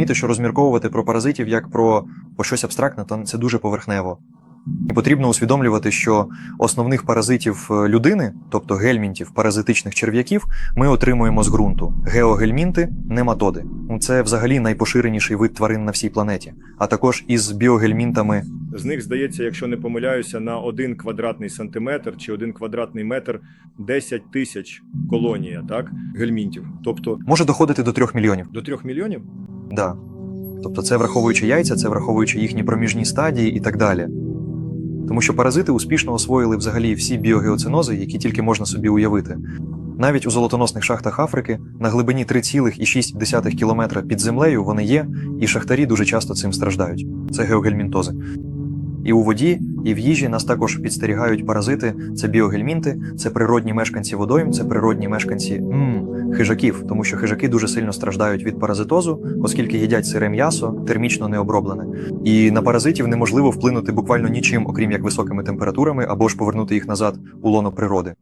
Розуміти, що розмірковувати про паразитів як про, щось абстрактне, то це дуже поверхнево. І потрібно усвідомлювати, що основних паразитів е, людини, тобто гельмінтів, паразитичних черв'яків, ми отримуємо з ґрунту. Геогельмінти нематоди. Ну, Це взагалі найпоширеніший вид тварин на всій планеті, а також із біогельмінтами З них здається, якщо не помиляюся, на один квадратний сантиметр чи один квадратний метр 10 тисяч колонія, так? Гельмінтів. Тобто може доходити до 3 мільйонів. до 3 мільйонів? Да. Тобто це враховуючи яйця, це враховуючи їхні проміжні стадії і так далі. Тому що паразити успішно освоїли взагалі всі біогеоцинози, які тільки можна собі уявити. Навіть у золотоносних шахтах Африки на глибині 3,6 кілометра під землею вони є, і шахтарі дуже часто цим страждають. Це геогельмінтози. І у воді, і в їжі нас також підстерігають паразити. Це біогельмінти, це природні мешканці водойм, це природні мешканці м, хижаків, тому що хижаки дуже сильно страждають від паразитозу, оскільки їдять сире м'ясо, термічно не оброблене. І на паразитів неможливо вплинути буквально нічим, окрім як високими температурами, або ж повернути їх назад у лоно природи.